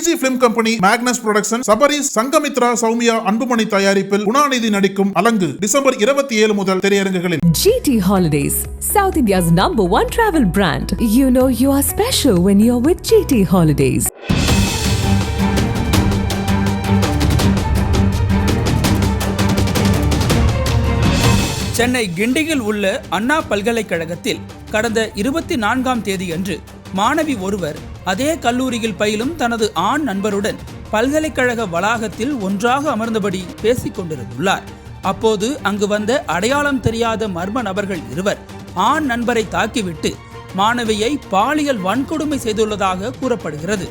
Easy film company Magnus production Sabaris Sangamitra Soumya Anbumani தயாரிப்பில் குணாநிதி நடிக்கும் Alangu December இருபத்தி ஏழு முதல் திரையரங்குகளில் GT Holidays, South India's number one travel brand. You know you are special when you're with GT Holidays. Chennai கிண்டியில் உள்ள அண்ணா பல்கலைக்கழகத்தில் கடந்த இருபத்தி நான்காம் தேதியன்று மாணவி ஒருவர் அதே கல்லூரியில் பயிலும் தனது ஆண் நண்பருடன் பல்கலைக்கழக வளாகத்தில் ஒன்றாக அமர்ந்தபடி பேசிக் கொண்டிருந்துள்ளார். அப்போது அங்கு வந்த அடையாளம் தெரியாத மர்ம நபர்கள் இருவர் ஆண் நண்பரை தாக்கிவிட்டு மாணவியை பாலியல் வன்கொடுமை செய்துள்ளதாக கூறப்படுகிறது.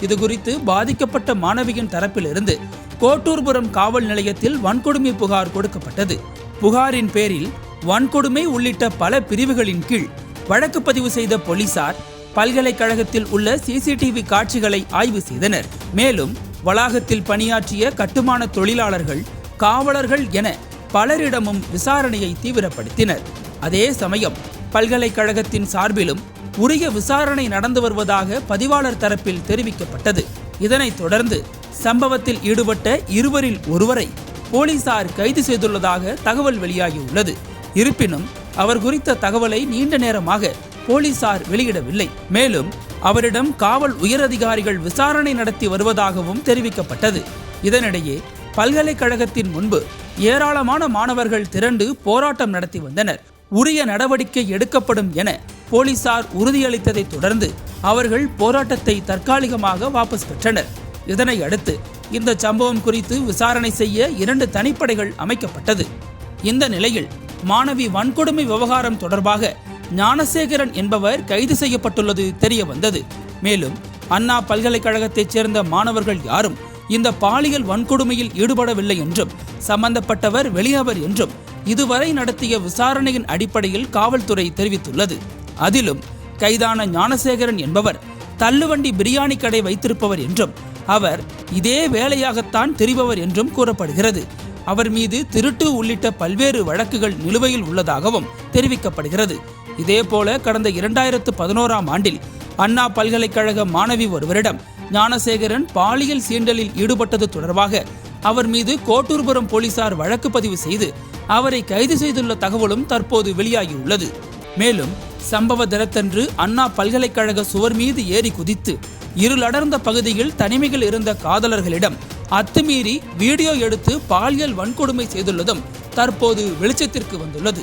இது குறித்து பாதிக்கப்பட்ட மாணவியின் தரப்பிலிருந்து கோட்டூர்புரம் காவல் நிலையத்தில் வன்கொடுமை புகார் கொடுக்கப்பட்டது. புகாரின் பேரில் வன்கொடுமை உள்ளிட்ட பல பிரிவுகளின் கீழ் வழக்கு பதிவு செய்த போலீசார் பல்கலைக்கழகத்தில் உள்ள சிசிடிவி காட்சிகளை ஆய்வு செய்தனர். மேலும் வளாகத்தில் பணியாற்றிய கட்டுமான தொழிலாளர்கள் காவலர்கள் என பலரிடமும் விசாரணையை தீவிரப்படுத்தினர். அதே சமயம் பல்கலைக்கழகத்தின் சார்பிலும் உரிய விசாரணை நடந்து வருவதாக பதிவாளர் தரப்பில் தெரிவிக்கப்பட்டது. இதனைத் தொடர்ந்து சம்பவத்தில் ஈடுபட்ட இருவரில் ஒருவரை போலீசார் கைது செய்துள்ளதாக தகவல் வெளியாகியுள்ளது. இருப்பினும் அவர் குறித்த தகவலை நீண்ட நேரமாக போலீசார் வெளியிடவில்லை. மேலும் அவரிடம் காவல் உயரதிகாரிகள் விசாரணை நடத்தி வருவதாகவும் தெரிவிக்கப்பட்டது. இதனிடையே பல்கலைக்கழகத்தின் முன்பு ஏராளமான மாணவர்கள் திரண்டு போராட்டம் நடத்தி வந்தனர். உரிய நடவடிக்கை எடுக்கப்படும் என போலீசார் உறுதியளித்ததை தொடர்ந்து அவர்கள் போராட்டத்தை தற்காலிகமாக வாபஸ் பெற்றனர். இதனை அடுத்து இந்த சம்பவம் குறித்து விசாரணை செய்ய இரண்டு தனிப்படைகள் அமைக்கப்பட்டது. இந்த நிலையில் மாணவி வன்கொடுமை விவகாரம் தொடர்பாக ஞானசேகரன் என்பவர் கைது செய்யப்பட்டுள்ளது தெரிய வந்தது. மேலும் அண்ணா பல்கலைக்கழகத்தைச் சேர்ந்த மாணவர்கள் யாரும் இந்த பாலியல் வன்கொடுமையில் ஈடுபடவில்லை என்றும் சம்பந்தப்பட்டவர் வெளியவர் என்றும் இதுவரை நடத்திய விசாரணையின் அடிப்படையில் காவல்துறை தெரிவித்துள்ளது. அதிலும் கைதான ஞானசேகரன் என்பவர் தள்ளுவண்டி பிரியாணி கடை வைத்திருப்பவர் என்றும் அவர் இதே வேலையாகத்தான் தெரிபவர் என்றும் கூறப்படுகிறது. அவர் மீது திருட்டு உள்ளிட்ட பல்வேறு வழக்குகள் நிலுவையில் உள்ளதாகவும் தெரிவிக்கப்படுகிறது. இதேபோல கடந்த இரண்டாயிரத்து பதினோராம் ஆண்டில் அண்ணா பல்கலைக்கழக மாணவி ஒருவரிடம் ஞானசேகரன் பாலியல் சீண்டலில் ஈடுபட்டது தொடர்பாக அவர் மீது கோட்டூர்புரம் போலீசார் வழக்கு பதிவு செய்து அவரை கைது செய்துள்ள தகவலும் தற்போது வெளியாகியுள்ளது. மேலும் சம்பவ தினத்தன்று அண்ணா பல்கலைக்கழக சுவர் மீது ஏறி குதித்து இருளடர்ந்த பகுதியில் தனிமையில் இருந்த காதலர்களிடம் அத்துமீறி வீடியோ எடுத்து பாலியல் வன்கொடுமை செய்துள்ளதும் தற்போது வெளிச்சத்திற்கு வந்துள்ளது.